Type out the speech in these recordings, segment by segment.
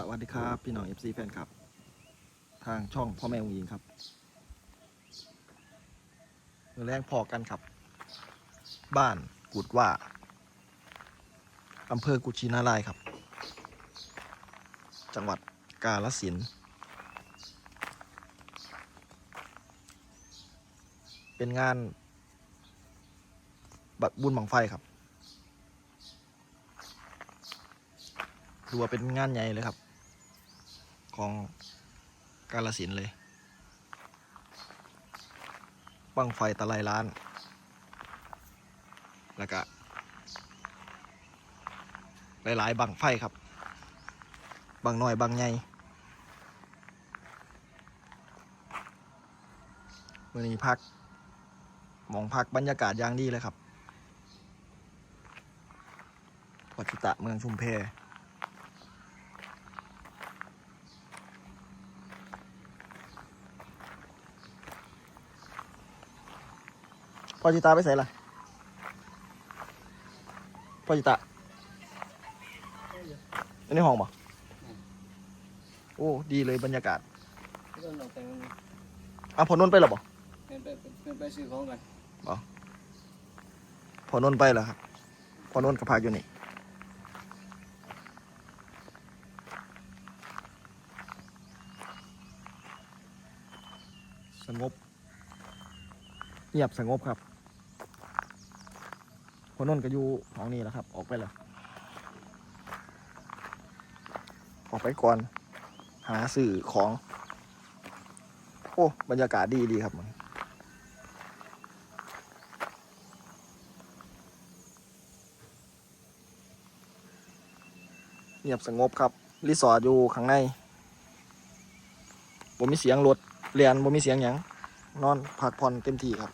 สวัสดีครับ พี่น้อง FC แฟนครับ ทางช่องพ่อแม่องยิงครับมือแรงพอกันครับ บ้านกุดว่าอำเภอกุชินารายครับ จังหวัดกาฬสินธุ์เป็นงาน บักบุญบังไฟครับดูว่าเป็นงานใหญ่เลยครับ ของกาลสินเลย บังไฟตะไลล้าน แล้วก็หลายๆบังไฟครับ บังน้อยบังใหญ่วันนี้พัก มองพักบรรยากาศอย่างดีเลยครับ วัดชิตะเมืองชุมเพ พอจิตาไปใส่ละพอจิตาอันนี้ห้องปะโอ้ ดีเลยบรรยากาศที่ต้นออกไปมันอะพอนนท์ไปหรอปะเป็นไปเป็นไปซื้อของกันพอนนท์ไปเหรอครับพอนนท์กับพากอยู่นี่สงบเงียบสงบครับ พอนนก็อยู่ห้องนี้แหล้วครับ ออกไปแล้ว ออกไปก่อน หาสื่อของ โอ้ บรรยากาศดีดีครับมันเงียบสงบครับ รีสอร์ทอยู่ข้างในบ่มีเสียงรถเรียนบ่มีเสียงหยังนอนพักผ่อนเต็มที่ครับ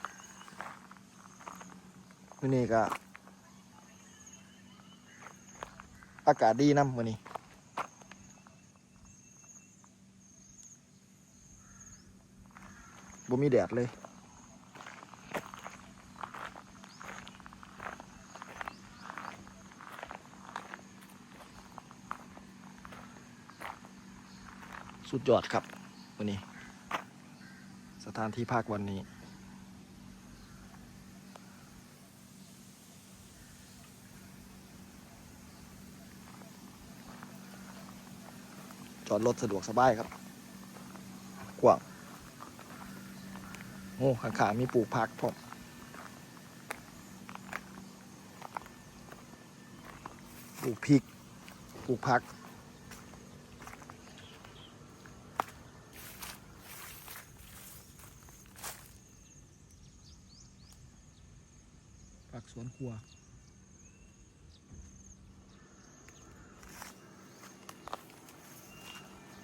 นี้ก็ อากาศดีนะมื้อนี้บ่มีแดดเลย สุดยอดครับวันนี้ สถานที่ภาควันนี้ อดรถสะดวกสบายครับ กว้างโอ้ข้างๆมีปลูกผักพร้อมปลูกพริกปลูกผักผักสวนครัว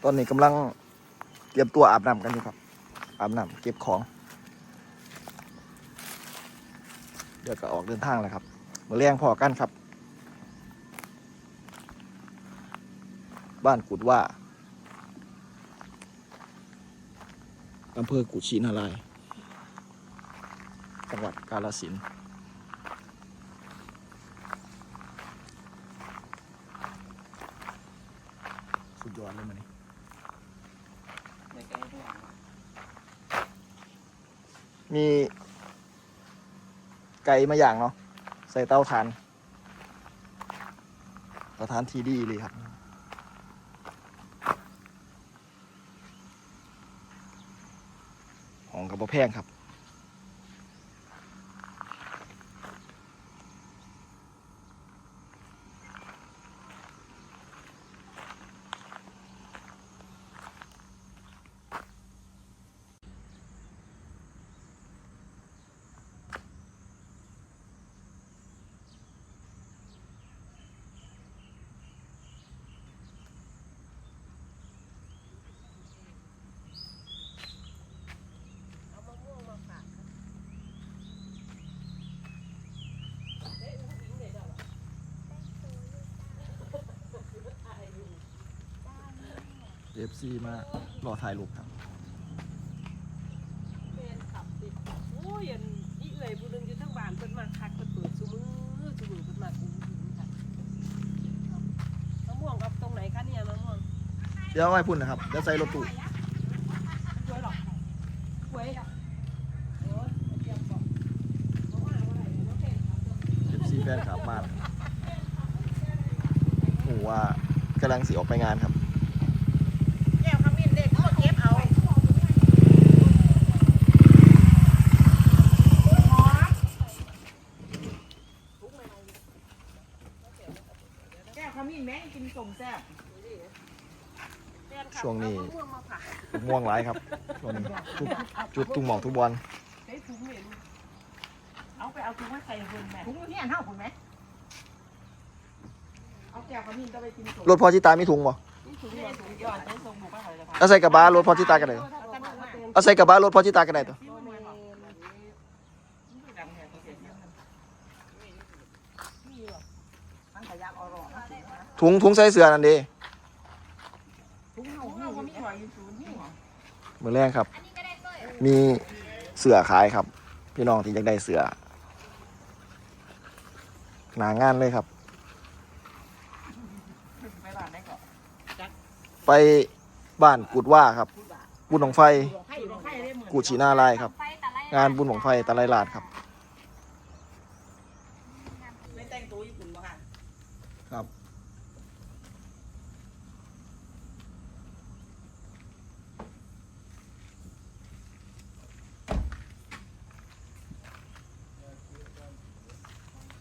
ตอนนี้กำลังเตรียมตัวอาบน้ำกันอยู่ครับ อาบน้ำเก็บของ เดี๋ยวก็ออกเดินทางแล้วครับมาเลี้ยงพอกันครับ บ้านกุดว่าอำเภอกุชินารายจังหวัดกาฬสินธุ์สุดยอดเลยมันนี่ไกลข้างหลัง มีไก่มาอย่างเนาะใส่เตาถ่านเตาถ่านทีดีเลยครับ ของกระบะแพงครับ เอามะม่วงมาฝากครับเอ้ยอุ้งอิงเนี่ยเจ้าเหรอถ่ายอยู่ เอฟซีมารอถ่ายรูปครับเป็นขับติดโอ้ยอันอีเอื่อยผู้หนึงอยู่ทั้งบ้านเพิ่นมาคักเพิ่นเปิดซุมือซุมือเพิ่นมาอุ้งอิงค่ะมะม่วงเอาตรงไหนคะเนี่ยมะม่วงอเดี๋ยวเอาไว้พุ่นนะครับเดี๋ยวใส่รถตู้ช่วยหรอกช่วยโอ้ยเตรียมก่อนเพราะว่าอะไรน้องเพนครับเอฟซีแฟนคลับมากโอ้ว่ากำลังสิออกไปงานครับ แก้วขมิ้นเด็กก็เก็บเอาแก้วขมิ้นแม่งกินสมแซ่บ ช่วงนี้เอามะม่วงมาผ่าลูกม่วงหลายครับช่วงนี้จุดจุดตุ้งหมอกทุกบอลใช้ถุงเหม็นเอาไปเอาถุงมาใส่หุ่นแม่ถุงอยู่ที่อันเท่าคุณไหมเอาแก้วขมิ้นก็ไปกินสมรถพอจิตามีถุงบ่นี่ถุงยอดถุงยอดใช้ทรงหมูป้าเขาเลยค่ะเอาใส่กระบะรถพอจิตากันเลยเอาใส่กระบะรถพอจิตากันได้ตัวที่มันมาบอกนี่ดังแท้เขาเสียเยอะมันมันขยับเอาหรอกนะถุงถุงใส่เสื้อนั่นเดี ถุงเฮาเฮาก็มีหอยอยู่ศูนย์นี่หรอ มือแรกครับ มีเสื้อขายครับ พี่น้องที่อยากได้เสื้อหนางานเลยครับ ไปบ้านได้ก่อนไปบ้านกุดว่าครับ บุญหนองไฟให้อยู่ให้ได้หมื่นกูชีหนาลายครับ งานบุญหนองไฟตะไลลาดครับ ไม่แต่งตัวญี่ปุ่นบ่ค่ะ ครับ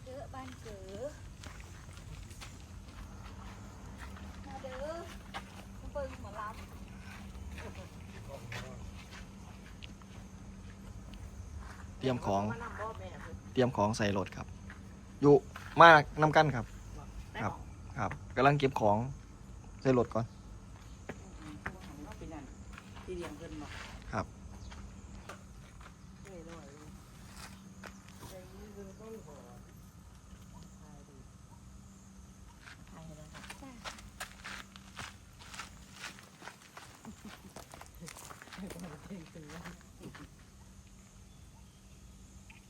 เด้อบ้านเก๋อมาเด้อมาเบิ่งหมอลำ เตรียมของ เตรียมของใส่รถครับ อยู่มากน้ำกันครับ ครับครับกำลังเก็บของใส่รถก่อน ที่เรียงเพิ่นบอก ครับ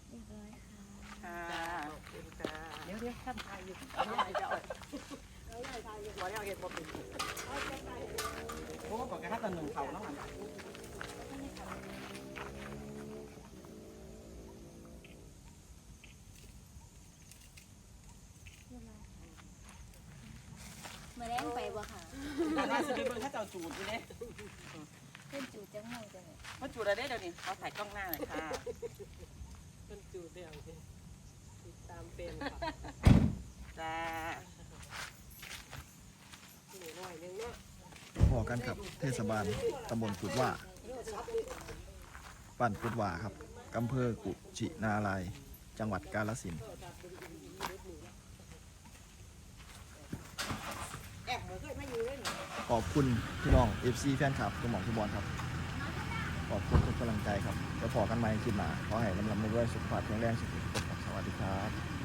เรียบร้อยค่ะ ค่ะ เดี๋ยวเดี๋ยวท่านทายอยู่เอาใหญ่จะเอาเอาใหญ่ทายอยู่บ่ได้เอาเห็ดบ่เป็นโอ้บอกกันถ้าตอนหนึ่งเขาเนาะมันเมื่อแรงไปบ่ค่ะแต่ว่าสิไปเบิ่งถ้าเจ้าจูดอยู่เด้เพื่อนจูจังหงจังเลยมาจูดอะไรเดี๋ยวนี้เขาถ่ายกล้องหน้าหน่อยค่ะเป็นจูดเดียวสิติดตามเป็นค่ะ จ้า หน่อยนึงเนาะ พอ กันครับ เทศบาลตำบลกุดว่าบ้านกุดว่าครับอำเภอกุชินารายจังหวัดกาฬสินธุ์ขอบคุณพี่น้อง FC แฟนคลับทุกหม่องทุบอลครับ ขอบคุณทุกกำลังใจครับแล้วพอกันใหม่คลิปหน้าขอให้ลำลำด้วยสุขภาพแข็งแรงสุขภาพสวัสดีครับ